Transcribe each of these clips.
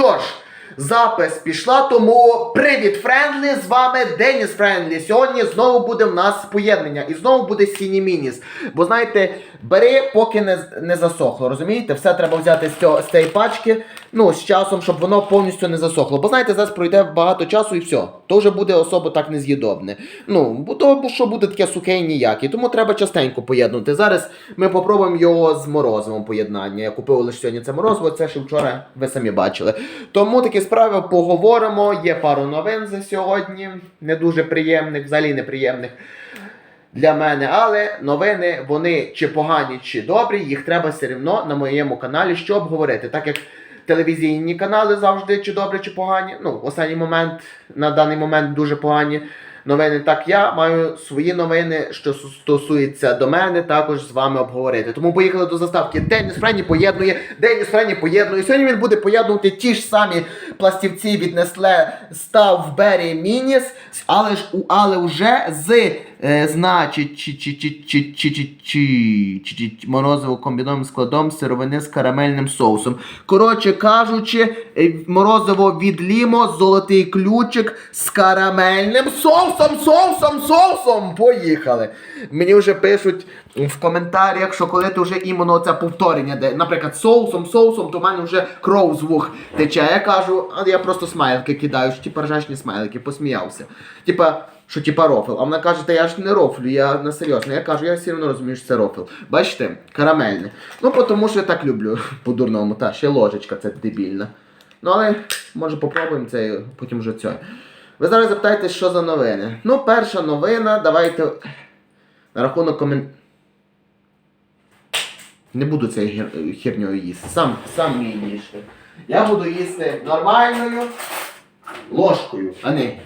চস запис пішла, тому привіт, Френдлі! З вами Деніс Френдлі. Сьогодні знову буде в нас поєднання. І знову буде Сіні Мініс. Бо знаєте, бери, поки не, не засохло. Розумієте? Все треба взяти з, цього, з цієї пачки, ну, з часом, щоб воно повністю не засохло. Бо знаєте, зараз пройде багато часу і все. То вже буде особо так нез'їдобне. Ну, то що буде таке сухе і ніяке. Тому треба частенько поєднувати. Зараз ми попробуємо його з морозивом поєднання. Я купив лише сьогодні це морозиво, це ще вчора ви самі бачили. Тому такі справи поговоримо. Є пару новин за сьогодні, не дуже приємних, взагалі неприємних для мене. Але новини, вони чи погані, чи добрі, їх треба все одно на моєму каналі, що обговорити. Так як телевізійні канали завжди чи добрі, чи погані. Ну, в останній момент, на даний момент дуже погані. Новини, так я маю свої новини, що стосуються до мене, також з вами обговорити. Тому поїхали до заставки. Деніс Френі поєднує, Деніс Френі поєднує. Сьогодні він буде поєднувати ті ж самі пластівці від Став Берry Мініс, але ж але вже з Значить, морозиво комбіновим складом сировини з карамельним соусом. Коротше кажучи, морозиво від лімо, золотий ключик з карамельним соусом, соусом, соусом. Поїхали. Мені вже пишуть в коментарях, що коли ти вже іменно це повторення, де, наприклад, соусом, соусом, то в мене вже кров з вух тече. Я кажу, а я просто смайлики кидаю, що ті ржачні смайлики, посміявся. Типа що типа рофл. А вона каже, та я ж не рофлю, я на серйозно. Я кажу, я все одно розумію, що це рофл. Бачите, карамельне. Ну, тому що я так люблю по-дурному. Та, ще ложечка це дебільна. Ну, але може попробуємо це, потім вже це. Ви зараз запитаєте, що за новини. Ну, перша новина, давайте на рахунок комент. Не буду цією гір- херньою їсти. Сам, сам її їжте. Я буду їсти нормальною ложкою, а не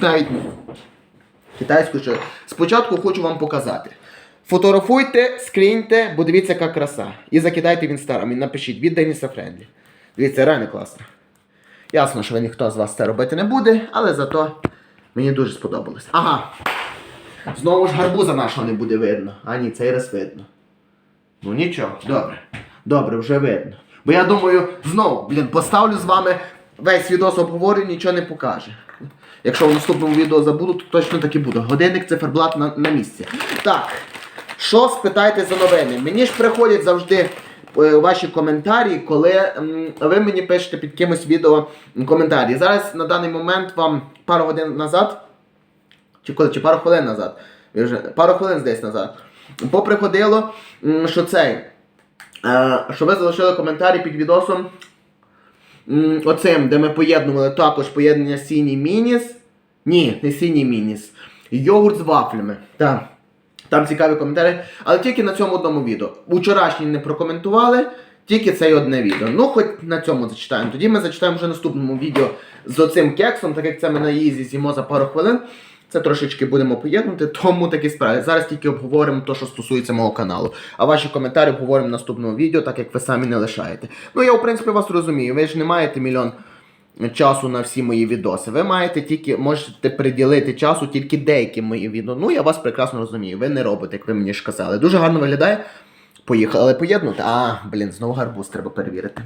навіть китайською. Що... Спочатку хочу вам показати. Фотографуйте, скріньте, бо дивіться, яка краса. І закидайте в інстаграм і напишіть від Деніса Френдлі. Дивіться, реально класно. Ясно, що ніхто з вас це робити не буде, але зато мені дуже сподобалось. Ага. Знову ж гарбуза нашого не буде видно. А ні, цей раз видно. Ну нічого, добре. Добре, вже видно. Бо я думаю, знову, блін, поставлю з вами весь відос обговорю, нічого не покаже. Якщо в наступному відео забуду, то точно так і буде. Годинник циферблат на, на місці. Так, що спитайте за новини? Мені ж приходять завжди е, ваші коментарі, коли ви мені пишете під кимось відео коментарі. Зараз на даний момент вам пару годин назад чи коли, чи пару хвилин назад. Вже, пару хвилин десь назад. Поприходило, що цей. Е, що ви залишили коментарі під відосом. Оцим, де ми поєднували також поєднання Сіні мініс. Ні, не Сіні мініс. Йогурт з вафлями. Так. Там цікаві коментарі. Але тільки на цьому одному відео. Учорашній не прокоментували, тільки це одне відео. Ну, хоч на цьому зачитаємо. Тоді ми зачитаємо вже наступному відео з оцим кексом, так як це ми на їзі з'їмо за пару хвилин. Це трошечки будемо поєднувати, тому такі справи. Зараз тільки обговоримо те, що стосується мого каналу. А ваші коментарі обговоримо в наступному відео, так як ви самі не лишаєте. Ну я в принципі вас розумію. Ви ж не маєте мільйон часу на всі мої відоси. Ви маєте тільки можете приділити часу тільки деяким моїм відео. Ну я вас прекрасно розумію. Ви не робите, як ви мені ж казали. Дуже гарно виглядає. Поїхали поєднувати. А, блін, знову гарбуз треба перевірити.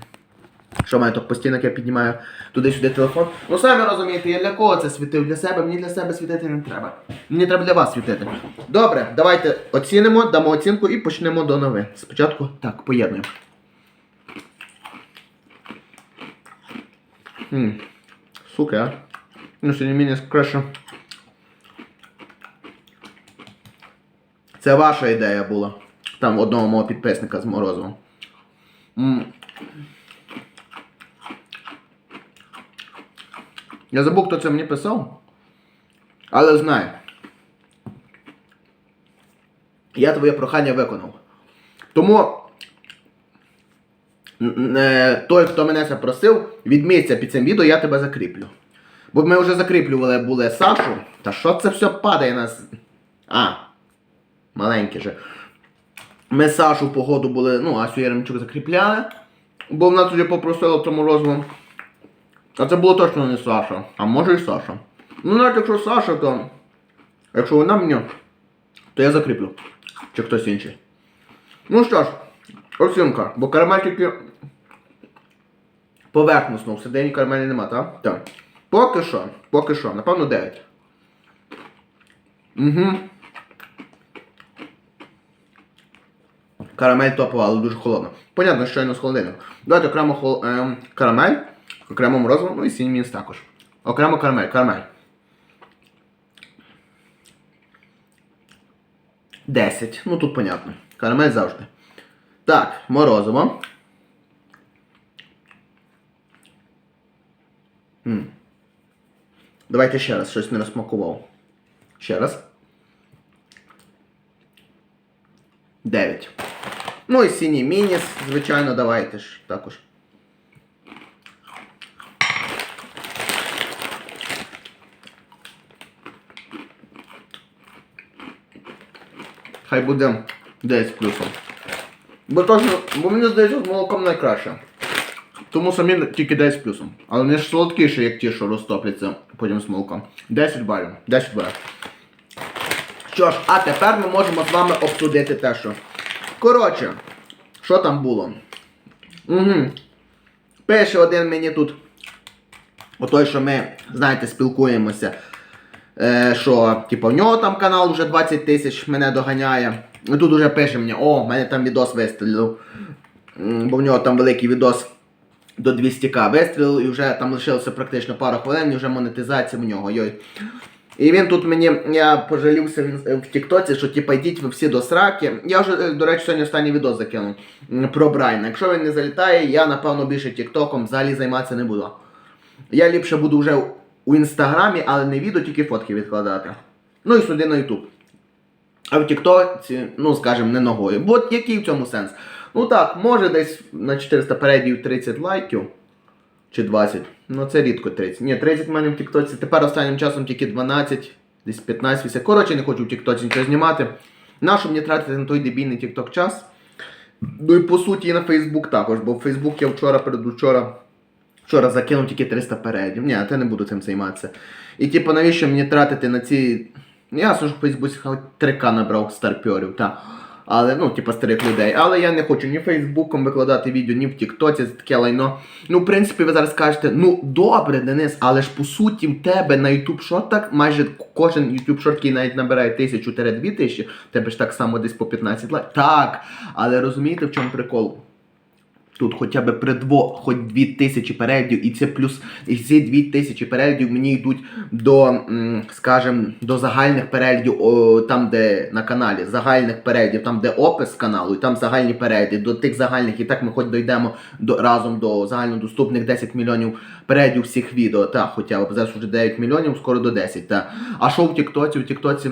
Що маю так постійно, як я піднімаю туди-сюди телефон. Ну самі розумієте, я для кого це світив? Для себе, мені для себе світити не треба. Мені треба для вас світити. Добре, давайте оцінимо, дамо оцінку і почнемо до новин. Спочатку так, поєднуємо. М, Сука, а? Ну, сьогодні мені краще. Це ваша ідея була. Там одного мого підписника з Морозовим. М. Я забув, хто це мені писав. Але знаю. Я твоє прохання виконав. Тому е, той, хто мене це просив, відміться під цим відео, я тебе закріплю. Бо ми вже закріплювали були Сашу. Та що це все падає нас? А, маленький же. Ми Сашу по году були, ну, Асю Яремчук закріпляли. Бо вона тоді попросила тому розвом. А це було точно не Саша. А може і Саша. Ну навіть якщо Саша, то. Якщо вона мені, то я закріплю. Чи хтось інший. Ну що ж, оцінка, бо карамель тільки Поверхносно, всередині карамелі нема, так? Так. Поки що, поки що, напевно 9. Угу. Карамель топова, але дуже холодна. Понятно, щойно з холодильника. Давайте окремо хол... ем, карамель, окремо морозиво, ну і сінь також. Окремо карамель, карамель. 10. Ну тут понятно. Карамель завжди. Так, морозиво. Давайте ще раз, щось не розсмакував. Ще раз. 9. Ну і синій мініс, звичайно, давайте ж також. Хай буде 10 з плюсом. Бо точно, бо мені здається, з молоком найкраще. Тому самі тільки 10 з плюсом. Але вони ж солодкіші, як ті, що розтопляться потім з молоком. 10 балів. 10 балів. Що ж, а тепер ми можемо з вами обсудити те, що. Коротше, що там було? Угу. Пише один мені тут. Отой, що ми, знаєте, спілкуємося. Е, що, типу, в нього там канал вже 20 тисяч мене доганяє. Тут уже пише мені, о, в мене там відос вистрілив. Бо в нього там великий відос до 200к вистрілив, і вже там лишилося практично пару хвилин, і вже монетизація в нього. Йой. І він тут мені, я пожалівся в Тіктоці, що типа йдіть ви всі до сраки. Я вже, е, до речі, сьогодні останній відос закинув про Брайна. Якщо він не залітає, я напевно більше Тіктоком взагалі займатися не буду. Я ліпше буду вже у інстаграмі, але не відео, тільки фотки відкладати. Ну і сюди на Ютуб. А в Тіктоці, ну скажімо, не ногою. Бо от який в цьому сенс? Ну так, може десь на 400 передів 30 лайків. Чи 20. Ну це рідко 30. Ні, 30 в мене в Тіктоці. Тепер останнім часом тільки 12, десь 15 вісять. Коротше, не хочу в Тіктоці нічого знімати. Нащо мені тратити на той дебільний Тікток час? Ну і по суті і на Фейсбук також, бо в Фейсбук я вчора, передучора, вчора закинув тільки 300 передів. Ні, я не буду цим займатися. І типу, навіщо мені тратити на ці. Ясно, що в Фейсбуці хоч 3К набрав старпьорів, та. Але, ну, типа старих людей. Але я не хочу ні Фейсбуком викладати відео, ні в Тіктоці, це таке лайно. Ну, в принципі, ви зараз скажете, ну добре, Денис, але ж по суті в тебе на YouTube шортах майже кожен YouTube шорт, який навіть набирає 1000-2000, тисячі, тебе ж так само десь по 15 лайків. Так, але розумієте, в чому прикол? Тут хоча б при дво, хоч 2000 переглядів, і це плюс і ці 2000 переглядів мені йдуть до, м, скажем, до загальних переглядів, там, де на каналі, загальних переглядів, там, де опис каналу, і там загальні перегляди, до тих загальних, і так ми хоч дійдемо до, разом до загальнодоступних 10 мільйонів переглядів всіх відео. Так, хоча б зараз вже 9 мільйонів, скоро до 10. Та. А що в Тіктоці? В Тіктоці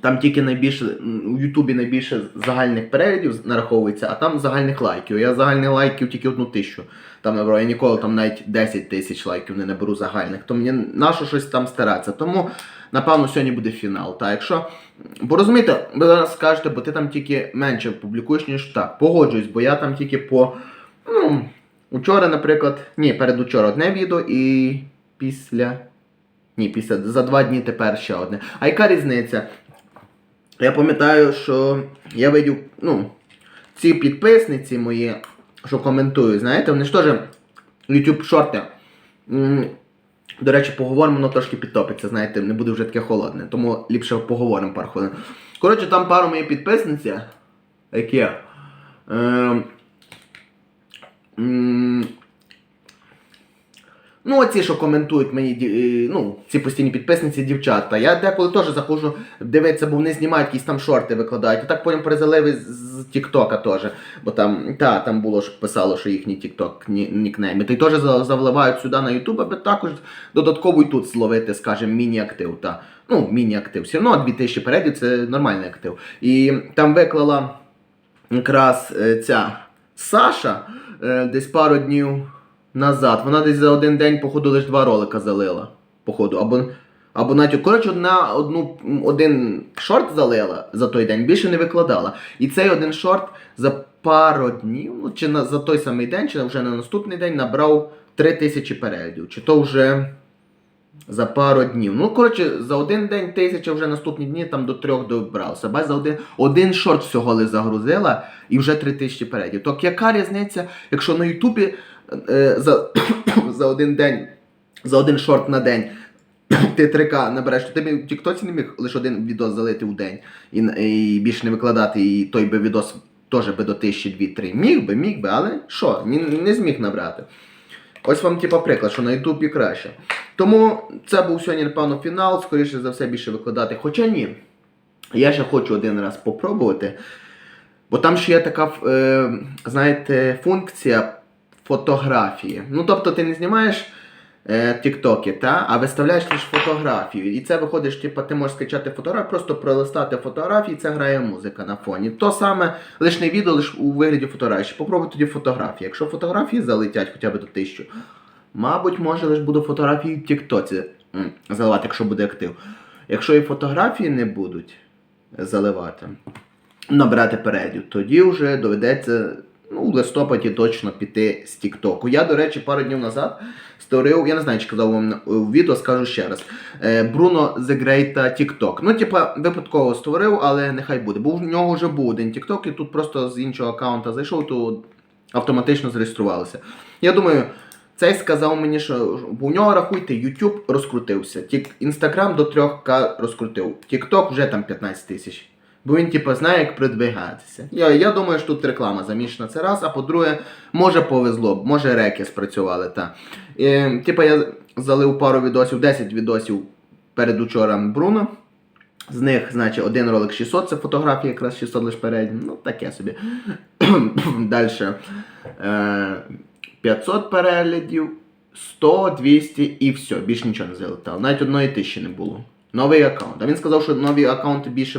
там тільки найбільше у Ютубі найбільше загальних переглядів нараховується, а там загальних лайків. Я загальних лайків тільки одну тисячу. Там набрав. Я ніколи там навіть 10 тисяч лайків не наберу загальних. То мені нащо щось там старатися. Тому, напевно, сьогодні буде фінал. Та якщо. Бо розумієте, ви зараз скажете, бо ти там тільки менше публікуєш, ніж так. Погоджуюсь, бо я там тільки по. Ну, учора, наприклад. Ні, передучора одне відео і після. Ні, після за два дні тепер ще одне. А яка різниця? Я пам'ятаю, що я видів, ну, ці підписниці мої, що коментують, знаєте, вони ж теж YouTube шорти. До речі, поговоримо, воно трошки підтопиться, знаєте, не буде вже таке холодне, тому ліпше поговоримо пару хвилин. Коротше, там пару моїх підписниці, які. Е, м, Ну, оці, що коментують мені, е, ну, ці постійні підписниці, дівчата. Я деколи теж заходжу дивитися, бо вони знімають якісь там шорти викладають. І так потім перезалили з- Тіктока теж. Бо там, та, там було, що писало, що їхній Тікток нікнейми. Та й теж завливають сюди на Ютуб, аби також додатково і тут зловити, скажімо, міні-актив. Та. Ну, міні-актив. Все одно 2000 передів це нормальний актив. І там виклала якраз е, ця Саша е, десь пару днів назад. Вона десь за один день, походу, лише два ролика залила. Походу. Або, або навіть, коротше, одна, одну, один шорт залила за той день, більше не викладала. І цей один шорт за пару днів, ну, чи на, за той самий день, чи вже на наступний день набрав 3000 переглядів. Чи то вже за пару днів. Ну, коротше, за один день тисяча, вже наступні дні там до трьох добрався. Бач, за один, один шорт всього лиш загрузила і вже три тисячі передів. Так яка різниця, якщо на Ютубі за, за один день, за один шорт на день. Ти 3К набереш, то ти в Тіктоці не міг лише один відос залити в день і, і більше не викладати, і той би відос теж би до 1000-2-3. Міг би, міг би, але що, не зміг набрати. Ось вам типа приклад, що на Ютубі краще. Тому це був сьогодні, напевно, фінал, скоріше за все більше викладати. Хоча ні. Я ще хочу один раз попробувати. Бо там ще є така, е, знаєте, функція фотографії. Ну, тобто ти не знімаєш е, тіктоки, та, а виставляєш лише фотографію. І це виходиш, типу, ти можеш скачати фотографію, просто пролистати фотографії, і це грає музика на фоні. То саме, лише не відео, лише у вигляді фотографії. Попробуй тоді фотографії. Якщо фотографії залетять хоча б до тисячі, мабуть, може лише буду фотографії в Тіктоці заливати, якщо буде актив. Якщо і фотографії не будуть заливати, набрати передів, тоді вже доведеться ну, в листопаді точно піти з Тіктоку. Я, до речі, пару днів назад створив, я не знаю, чи казав вам у відео, скажу ще раз. е, Бруно Great TikTok. Ну, типа, випадково створив, але нехай буде. Бо в нього вже був один TikTok, і тут просто з іншого аккаунта зайшов, то автоматично зареєструвалося. Я думаю. Цей сказав мені, що у нього рахуйте, YouTube розкрутився. Тік Instagram до 3К розкрутив. TikTok вже там 15 тисяч. Бо він, типу, знає, як продвигатися. Я, я думаю, що тут реклама замішана це раз, а по-друге, може повезло, може реки спрацювали. Та. І, типу, я залив пару відосів, 10 відосів перед учором Бруно. З них, значить, один ролик 600, це фотографії, якраз 600 лише передні. Ну, таке собі. Далі. Е, 500 переглядів, 100, 200 і все, більше нічого не залетало. Навіть одної тисячі не було. Новий аккаунт. А він сказав, що нові аккаунти більше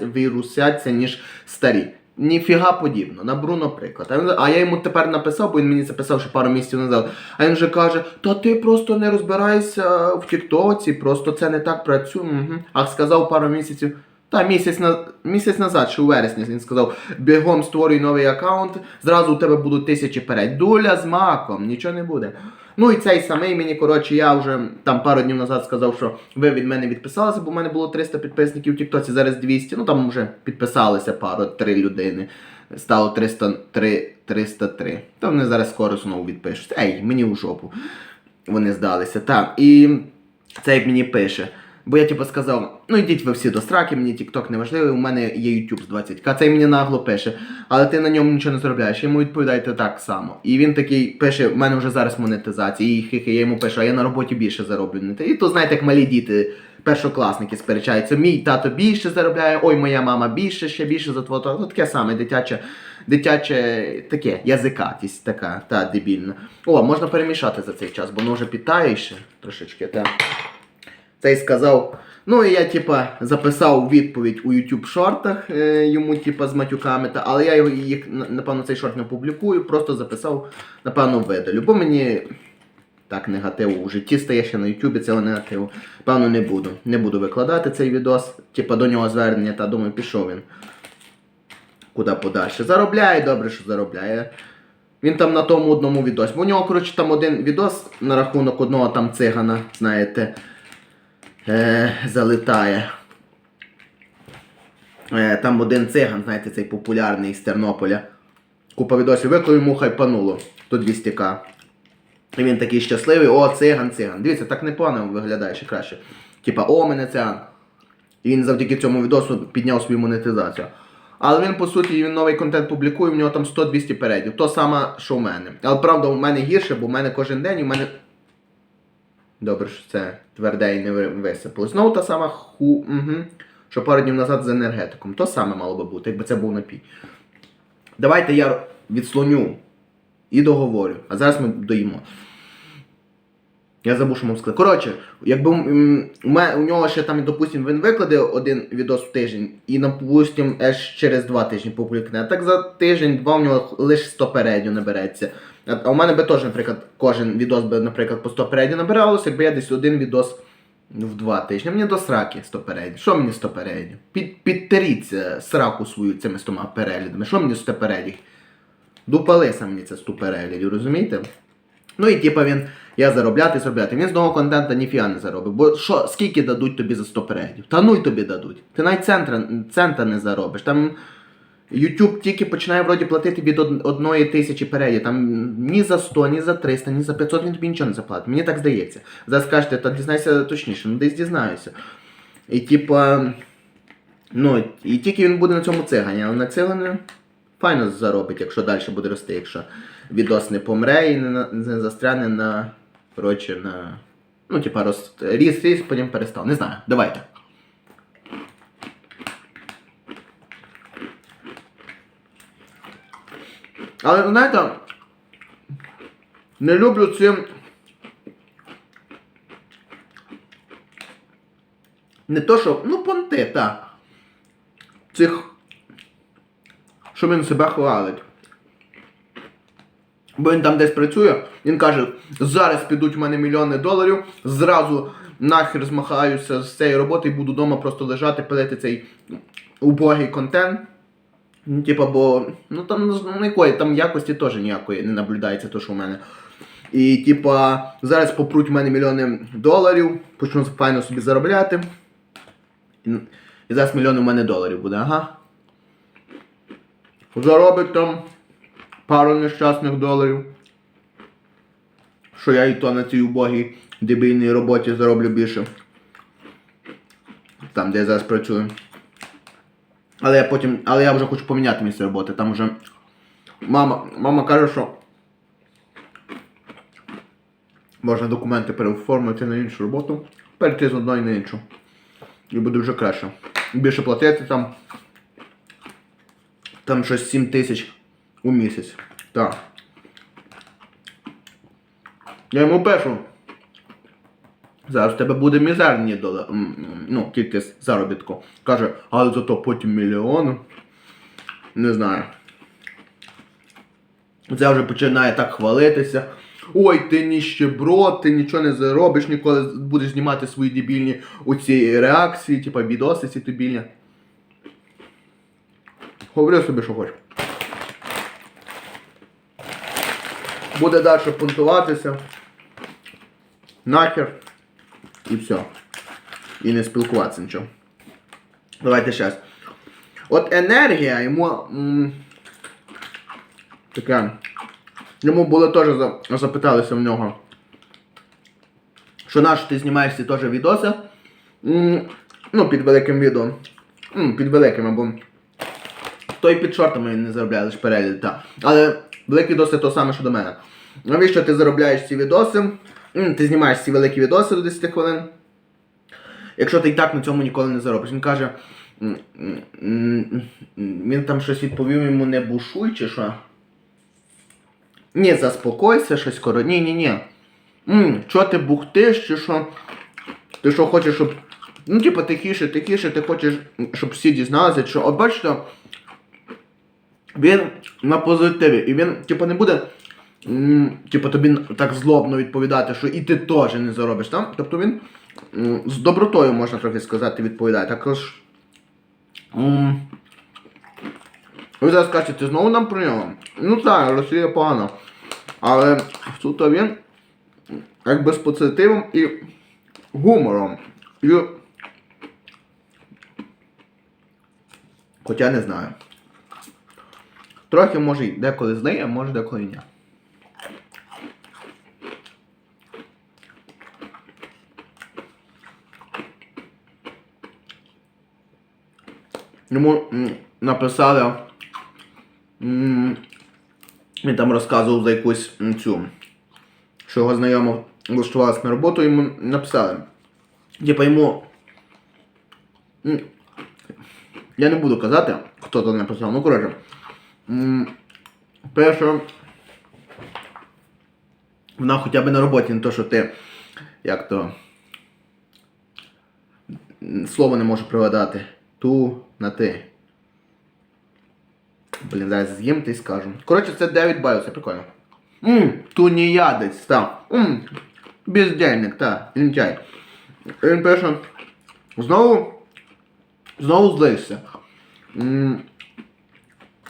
вирусяться, ніж старі. Ніфіга подібно. На Бруно приклад. А, я йому тепер написав, бо він мені це писав ще пару місяців назад. А він вже каже: Та ти просто не розбираєшся в Тіктоці, просто це не так працює. Угу. А сказав пару місяців. Та місяць на місяць назад, ще у вересні, він сказав: бігом створюй новий аккаунт, зразу у тебе будуть тисячі перед. Дуля з маком, нічого не буде. Ну і цей самий мені, коротше, я вже там пару днів назад сказав, що ви від мене відписалися, бо в мене було 300 підписників в Тіктоці, зараз 200. Ну там вже підписалися пару, три людини. Стало 303, 303. То вони зараз скоро знову відпишуть. Ей, мені у жопу. Вони здалися. Так, і цей мені пише. Бо я типу сказав, ну йдіть ви всі до сраки, мені TikTok не важливий, у мене є YouTube з 20к. Цей мені нагло пише, але ти на ньому нічого не заробляєш. Йому відповідаєте так само. І він такий пише: в мене вже зараз монетизація, і хихи, я йому пишу, а я на роботі більше зароблю. І то знаєте, як малі діти, першокласники сперечаються. Мій тато більше заробляє, ой, моя мама більше, ще більше за твого тата. Ну, таке саме, дитяче, дитяче таке, язикатість така, та дебільна. О, можна перемішати за цей час, бо воно вже підтає ще трошечки. Та. Цей сказав. Ну і я, типа, записав відповідь у YouTube шортах е, йому, типа, з матюками, та, але я їх, напевно, цей шорт не публікую, просто записав, напевно, видалю. Бо мені так негативу у житті стає ще на YouTube цього негативу. Певно, не буду. Не буду викладати цей відос, типа до нього звернення, та думаю, пішов він. Куди подальше. Заробляє, добре, що заробляє. Він там на тому одному відосі. Бо у нього, коротше, там один відос на рахунок одного там цигана, знаєте е, залетає. Е, там один циган, знаєте, цей популярний з Тернополя. Купа відосів виклав йому хайпануло. Тут 200к. І він такий щасливий, о, циган, циган. Дивіться, так непогано виглядає ще краще. Типа, о, мене циган. І він завдяки цьому відосу підняв свою монетизацію. Але він, по суті, він новий контент публікує, в нього там 100-200 передів. То саме, що в мене. Але правда, у мене гірше, бо в мене кожен день, в мене Добре, що це тверде і не ви- висипало. Знову та сама ху. Угу. Що пару днів назад з енергетиком. То саме мало би бути, якби це був напій. Давайте я відслоню і договорю. А зараз ми доїмо. Я забув, що вам сказати. Коротше, якби у, нього ще там, допустим, він викладе один відос в тиждень, і, допустим, аж через два тижні публікне. Так за тиждень-два у нього лише 100 передів набереться. А у мене би теж, наприклад, кожен відос би, наприклад, по 100 передів набиралося, якби я десь один відос ну, в два тижні. Мені до сраки 100 передів. Що мені 100 передів? Під, підтеріться сраку свою цими 100 переглядами. Що мені 100 передів? Дупалиса мені це 100 переглядів, розумієте? Ну і типа він, я заробляти, заробляти. Він з нового контента ніфіга не заробив. Бо що, скільки дадуть тобі за 100 переглядів? Та нуль тобі дадуть. Ти навіть центра, цента не заробиш. Там YouTube тільки починає вроді платити від од- одної тисячі передів. Там ні за 100, ні за 300, ні за 500 він тобі нічого не заплатить. Мені так здається. Зараз скажете, та дізнайся точніше, ну десь дізнаюся. І типа. Ну, і тільки він буде на цьому цигані, але на цигані файно заробить, якщо далі буде рости, якщо відос не помре і не, не застряне на. Коротше, на. Ну, типа, роз... ріс, ріс, потім перестав. Не знаю, давайте. Але знаєте, не люблю цим. Не то, що. Ну, понти, так. Цих. Що він себе хвалить. Бо він там десь працює, він каже, зараз підуть в мене мільйони доларів, зразу нахер змахаюся з цієї роботи і буду вдома просто лежати, пилити цей убогий контент. Ну, типа, бо ну там ну, якої, там якості теж ніякої не наблюдається, то що в мене. І типа, зараз попруть в мене мільйони доларів, почну файно собі заробляти. І, і зараз мільйони в мене доларів буде, ага. Заробить там пару нещасних доларів. Що я і то на цій убогій дебільній роботі зароблю більше. Там, де я зараз працюю. Але я потім. Але я вже хочу поміняти місце роботи. Там вже. Мама, мама каже, що. Можна документи переоформити на іншу роботу, перейти з одної на іншу. І буде вже краще. Більше платити там. Там щось 7 тисяч у місяць. Так. Я йому пишу. Зараз в тебе буде мізерні доля, ну, кількість заробітку. Каже, але зато потім мільйон. Не знаю. Це вже починає так хвалитися. Ой, ти ніщеброд, ти нічого не заробиш, ніколи будеш знімати свої дебільні оці реакції, типа відоси ці дебільні. Говори собі, що хочеш. Буде далі понтуватися. Нахер. І все. І не спілкуватися нічого. Давайте ще. раз. От енергія йому. Таке. Йому було теж за- запиталися в нього. Що наш ти знімаєш ці теж відоси? Ну, під великим відео. Під великим або. То і під шортами він не заробляє лише перегляд, так. Але великі відоси то саме, що до мене. Навіщо ти заробляєш ці відоси? Ти знімаєш ці великі відоси до 10 хвилин. Якщо ти і так на цьому ніколи не заробиш. Він каже. Він там щось відповів йому не бушуй чи що. Ні, заспокойся, щось скоро. Ні, ні, ні. Чо ти бухтиш, чи що? Ти що хочеш, щоб. Ну, типа, тихіше, тихіше, ти хочеш, щоб всі дізналися, що. От бачите, він на позитиві. І він, типу, не буде. Типу, тобі так злобно відповідати, що і ти теж не заробиш там. Тобто він з добротою, можна трохи сказати, відповідає. Також. Ви зараз скажете, ти знову нам про нього? Ну так, Росія погана. Але тут він якби з позитивом і гумором. І... Хоча не знаю. Трохи може деколи знає, а може деколи ні. Йому написали. Він там розказував за якусь цю. Що його знайома влаштувалася на роботу, йому написали. Типа йому. Я не буду казати, хто то написав, ну коротше. Перше. Вона хоча б на роботі, не то, що ти. Як то. Слово не можу пригадати. Ту на ти. Блін, зараз з'їм ти скажу. Коротше, це 9 балів, це прикольно. Ммм, туніядець, так. Ммм, бездельник, так, лінтяй. Він пише. Знову. Знову злився. М,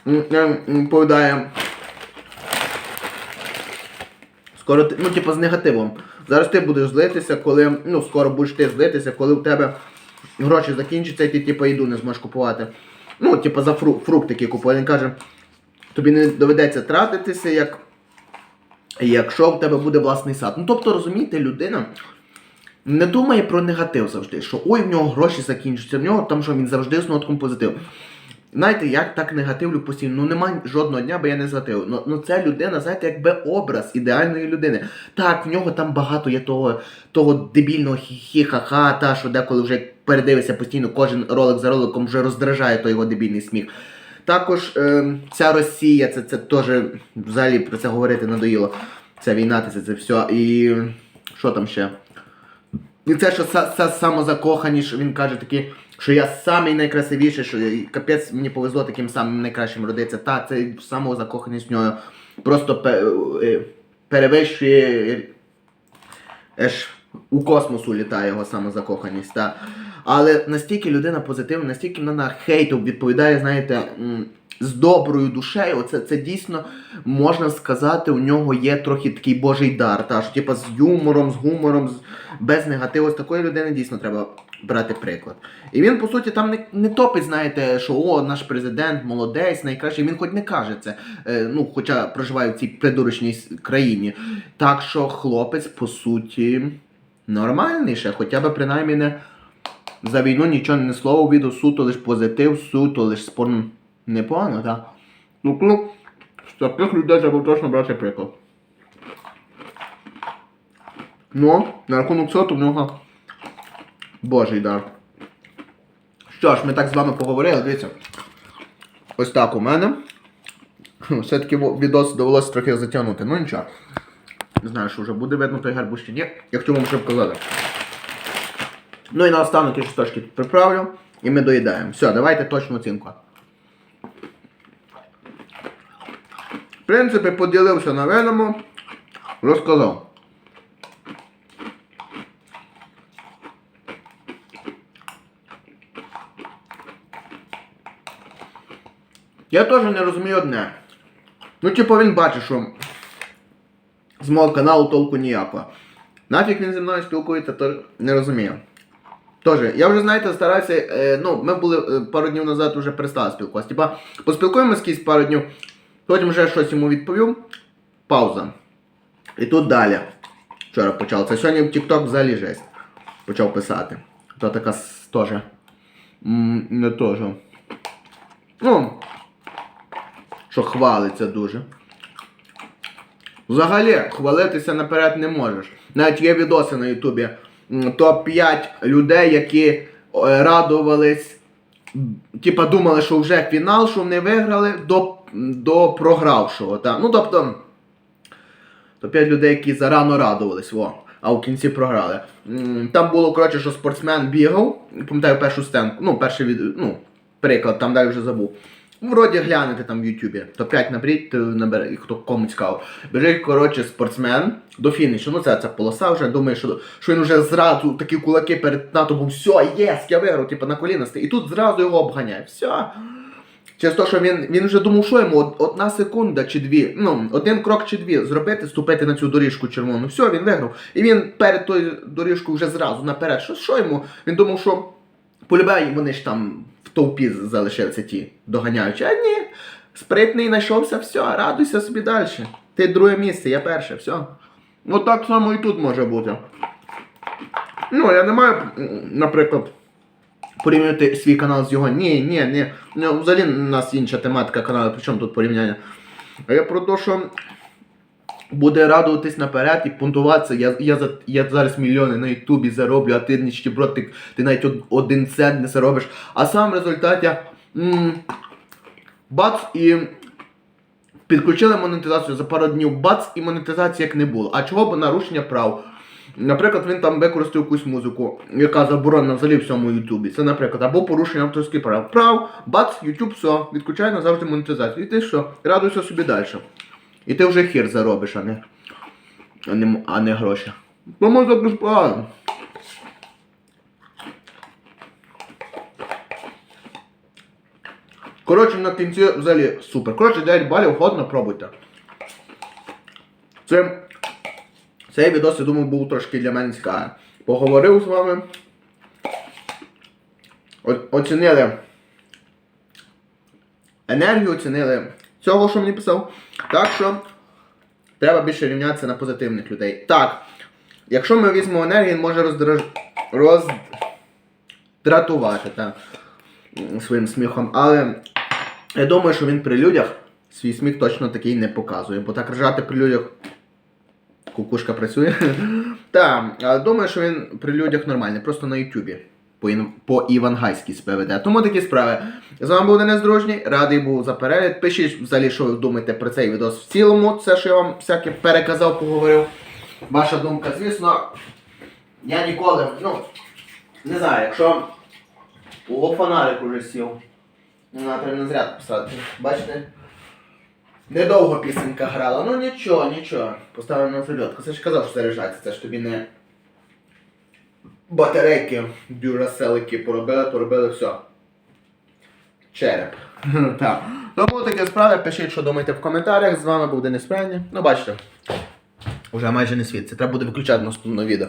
м, м, Скоро ти, ну, типу, з негативом. Зараз ти будеш злитися, коли. Ну, скоро будеш ти злитися, коли в тебе гроші закінчаться і ти, типу, їду не зможеш купувати. Ну, типу, за фру, фрукт купує. Він каже, тобі не доведеться тратитися, як, якщо в тебе буде власний сад. Ну, тобто, розумієте, людина не думає про негатив завжди, що ой, в нього гроші закінчаться, в нього там що він завжди з нотком позитив. Знаєте, я так негативлю постійно. Ну немає жодного дня, бо я не згатив. Ну, ну це людина, знаєте, якби образ ідеальної людини. Так, в нього там багато є того, того дебільного хі-ха-ха, та що деколи вже передивишся постійно, кожен ролик за роликом вже роздражає той його дебільний сміх. Також е, ця Росія, це, це теж взагалі про це говорити надоїло. Ця війна, це, це все. І що там ще? І це, що са- са- самозакоханіше, він каже такі, що я самий найкрасивіший, що капець мені повезло таким самим найкращим родитися. Та, це самозакоханість в нього просто е, перевищує аж у космосу літає його самозакоханість. Та. Але настільки людина позитивна, настільки вона на хейту відповідає, знаєте, з доброю душею, це, це дійсно можна сказати, у нього є трохи такий божий дар. Та, що, типа, з юмором, з гумором, з, без негативу. З такої людини дійсно треба брати приклад. І він, по суті, там не, не топить, знаєте, що о, наш президент молодець, найкращий. Він хоч не каже це, е, ну, хоча проживає в цій придурочній країні. Так що хлопець, по суті, нормальний ще, хоча б принаймні не за війну нічого не слово відео, суто лиш позитив, суто лиш спорн. Непогано, так? Ну, ну, з таких людей треба точно брати приклад. Ну, на рахунок цього то в нього божий дар. Що ж, ми так з вами поговорили, дивіться. Ось так у мене. Все-таки відос довелося трохи затягнути, ну нічого. Не знаю, що вже буде видно той гарбуз чи ні. Я хотів вам ще показати. Ну і наостанок я ще трошки приправлю і ми доїдаємо. Все, давайте точну оцінку. В принципі, поділився на виному, розказав. Я теж не розумію одне. Ну, типу, він бачить, що з мого каналу толку ніякого. Нафіг він зі мною спілкується, то не розумію. Тоже, я вже, знаєте, стараюся, е, ну, ми були е, пару днів назад вже перестали спілкуватися. Типа, поспілкуємося якісь пару днів, потім вже щось йому відповів. Пауза. І тут далі. Вчора почав. Це сьогодні в TikTok взагалі жесть. Почав писати. То така теж. Не теж. Ну. Що хвалиться дуже. Взагалі, хвалитися наперед не можеш. Навіть є відоси на Ютубі. м, Топ-5 людей, які е, радувались, типа думали, що вже фінал, що вони виграли до, до програвшого. Та? Ну тобто. То 5 людей, які зарано радувались, во, а в кінці програли. Там було, коротше, що спортсмен бігав, пам'ятаю першу стенку, ну, перший від, ну, приклад, там далі вже забув. Вроді глянете там в Ютубі, то 5 наберіть, набере, хто кому цікаво. Біжить, коротше, спортсмен до фінішу. Ну це ця полоса вже думає, що, що він вже зразу такі кулаки перед натовпом, все, єс, я виграв, типу на коліна стоїть. І тут зразу його обганяє. Все. Через те, що він, він вже думав, що йому одна секунда чи дві, ну, один крок чи дві зробити, ступити на цю доріжку червону. Все, він виграв. І він перед тою доріжкою вже зразу наперед. Що, що йому? Він думав, що полюбляє, вони ж там в толпі залишилися ті доганяючі. А ні, спритний знайшовся, все, радуйся собі далі. Ти друге місце, я перше, все. Ну так само і тут може бути. Ну, я не маю, наприклад порівнювати свій канал з його. Ні, ні, ні. Ну, взагалі у нас інша тематика каналу, при чому тут порівняння? А я про те, що буде радуватись наперед і пунктуватися. Я, я, за, я зараз мільйони на Ютубі зароблю, а ти ніщеброд, ти, ти навіть один цент не заробиш. А сам в результаті м, бац і підключили монетизацію за пару днів, бац і монетизації як не було. А чого б нарушення прав? Наприклад, він там використав якусь музику, яка заборонена взагалі в всьому Ютубі. Це, наприклад, або порушення авторських прав. Прав, бац, Ютуб, все, відключає назавжди монетизацію. І ти що? Радуйся собі далі. І ти вже хір заробиш, а не, а не, а не гроші. Тому безплатно. Коротше, на кінці взагалі супер. Коротше, 9 балів, ходно, пробуйте. Це цей відос, я думаю, був трошки для мене цікавий. Поговорив з вами. Оцінили енергію, оцінили цього, що мені писав. Так що треба більше рівнятися на позитивних людей. Так, якщо ми візьмемо енергію, він може роздраж... роздратувати так, своїм сміхом. Але я думаю, що він при людях свій сміх точно такий не показує, бо так ржати при людях. Кукушка працює. Так, думаю, що він при людях нормальний, просто на Ютубі. По, івангайськи себе. Тому такі справи. З вами був Денис Дружній, радий був за перегляд. Пишіть взагалі, що ви думаєте про цей відос в цілому. Це, що я вам всяке переказав, поговорив. Ваша думка, звісно. Я ніколи, ну, не знаю, якщо у фонарик уже сів. Ну, треба на заряд поставити. Бачите? Недовго пісенька грала, ну нічого, нічого. Поставив на зальотку. Це ж казав, що заряджається, це ж тобі не батарейки, дюраселики поробили, поробили все. Череп. так. Тому таке справи, пишіть, що думаєте в коментарях. З вами був Денис Прені. Ну, бачите. Уже майже не світ. Це треба буде виключати наступне відео.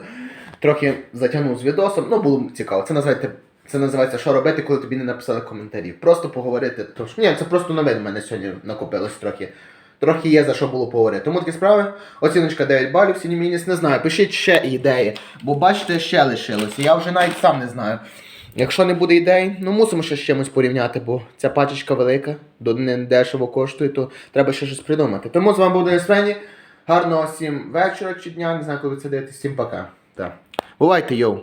Трохи затягнув з відосом, ну було цікаво. Це називається, це називається що робити, коли тобі не написали коментарів. Просто поговорити. Тож, ні, це просто новин в мене сьогодні накопилось трохи. Трохи є за що було поговорити. Тому такі справи. Оціночка 9 балів, сіні мініс, не знаю. Пишіть ще ідеї. Бо бачите, ще лишилося. Я вже навіть сам не знаю. Якщо не буде ідей, ну мусимо ще з чимось порівняти, бо ця пачечка велика, не дешево коштує, то треба ще щось придумати. Тому з вами був Денис. Гарного всім вечора чи дня, не знаю, коли ви це дивитесь. Всім пока. Так. Бувайте, йоу!